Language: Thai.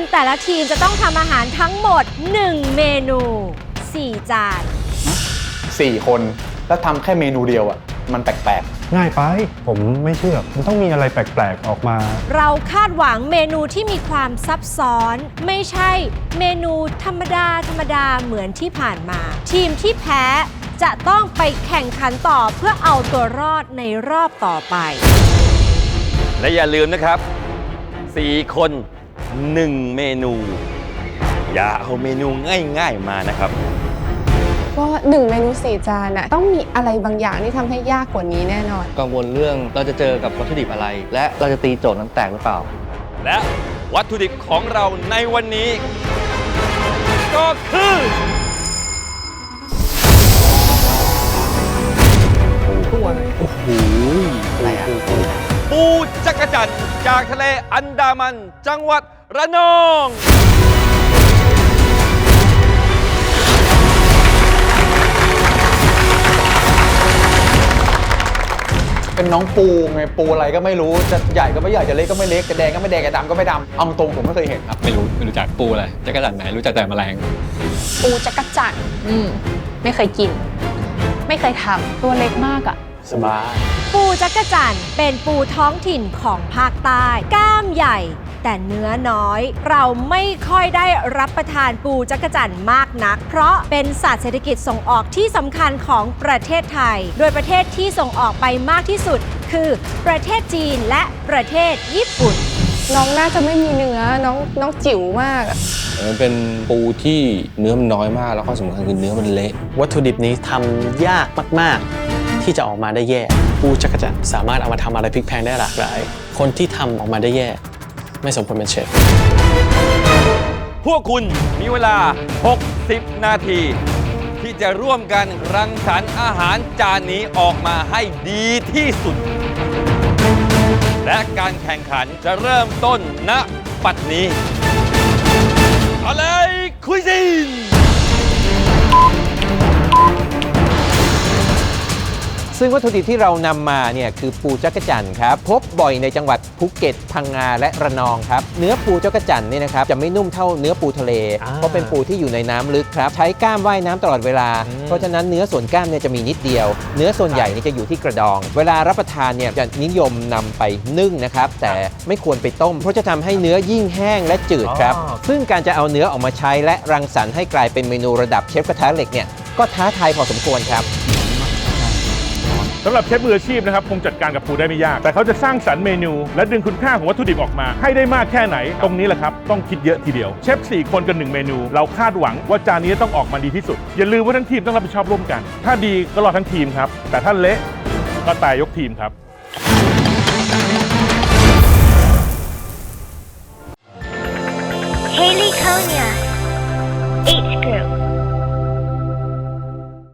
คุณแต่ละทีมจะต้องทำอาหารทั้งหมด 1 เมนู 4 จาน สี่คนแล้วทำแค่เมนูเดียวอะ มันแปลกง่ายไป ผมไม่เชื่อ มันต้องมีอะไรแปลกๆ ออกมา เราคาดหวังเมนูที่มีความซับซ้อน ไม่ใช่เมนูธรรมดา ธรรมดาเหมือนที่ผ่านมา ทีมที่แพ้จะต้องไปแข่งขันต่อเพื่อเอาตัวรอดในรอบต่อไป และอย่าลืมนะครับ 4 คน 1 เมนู อย่าเอาเมนูง่ายๆมานะครับ ก็หนึ่งเมนูสี่จานน่ะต้องมีอะไรบางอย่างที่ทำให้ยากกว่านี้แน่นอน กังวลเรื่องเราจะเจอกับวัตถุดิบอะไร และเราจะตีโจทย์นั้นแตกหรือเปล่า และวัตถุดิบของเราในวันนี้ ก็คือปูจักรจันทร์ จากทะเลอันดามัน จังหวัดระนองๆเป็นน้องปูไงปูอะไรก็ไม่รู้จะใหญ่ก็ไม่ใหญ่จะเล็กก็ไม่เล็กจะแดงก็ไม่แดงจะดำก็ไม่ดำเอาตรงผมไม่เคยเห็นครับ ไม่รู้ไม่รู้จักปูอะไรจักรจันทร์ไหนรู้จักแต่แมลง ปูจักรจั่นอืม ไม่เคยกิน ไม่เคยทำตัวเล็กมากอะ สบาย ปูจักรจันทร์เป็นปูท้องถิ่นของภาคใต้ กล้ามใหญ่ แต่เนื้อน้อย เราไม่ค่อยได้รับประทานปูจักรจันทร์มากนัก เพราะเป็นสัตว์เศรษฐกิจส่งออกที่สำคัญของประเทศไทย โดยประเทศที่ส่งออกไปมากที่สุด คือประเทศจีนและประเทศญี่ปุ่น น้องน่าจะไม่มีเนื้อ น้องน้องจิ๋วมากอะมันเป็นปูที่เนื้อมันน้อยมากแล้วก็สำคัญคือเนื้อมันเละ วัตถุดิบนี้ทำยากมาก ๆ ที่จะออกมาได้แย่ปูจักรจันสามารถเอามาทำอะไรพลิกแพงได้หลากหลาย คนที่ทำออกมาได้แย่ ไม่สมควรเป็นเชฟพวกคุณมีเวลา 60 นาที ที่จะร่วมกันรังสรรค์อาหารจานนี้ออกมาให้ดีที่สุด และการแข่งขันจะเริ่มต้นณปัดนี้เอาเลยคุยซิ ซึ่งวัตถุดิบที่เรานำมาเนี่ยคือปูจักรจั่นครับพบบ่อยในจังหวัดภูเก็ตพังงาและระนองครับเนื้อปูจักรจั่นเนี่ยนะครับจะไม่นุ่มเท่าเนื้อปูทะเลเพราะเป็นปูที่อยู่ในน้ำลึกครับใช้กล้ามว่ายน้ำตลอดเวลาเพราะฉะนั้นเนื้อส่วนกล้ามเนี่ยจะมีนิดเดียว เนื้อส่วนใหญ่เนี่ยจะอยู่ที่กระดอง เวลารับประทานเนี่ยจะนิยมนำไปนึ่งนะครับแต่ไม่ควรไปต้ม เพราะจะทำให้เนื้อยิ่งแห้งและจืดครับซึ่งการจะเอาเนื้อออกมาใช้และรังสรรค์ให้กลายเป็นเมนูระดับเชฟกระทะเหล็กเนี่ยก็ท้าทายพอสมควรครับ สำหรับเชฟมืออาชีพนะครับคงจัดการกับปูได้ไม่ยาก แต่เขาจะสร้างสรรค์เมนู และดึงคุณค่าของวัตถุดิบออกมา ให้ได้มากแค่ไหน ตรงนี้แหละครับ ต้องคิดเยอะทีเดียวเชฟ4 คนกับ1เมนู เราคาดหวังว่าจานนี้ต้องออกมาดีที่สุด อย่าลืมว่าทั้งทีมต้องรับผิดชอบร่วมกัน ถ้าดีก็รอทั้งทีมครับ แต่ถ้าเละก็ตายยกทีมครับ Haley Konya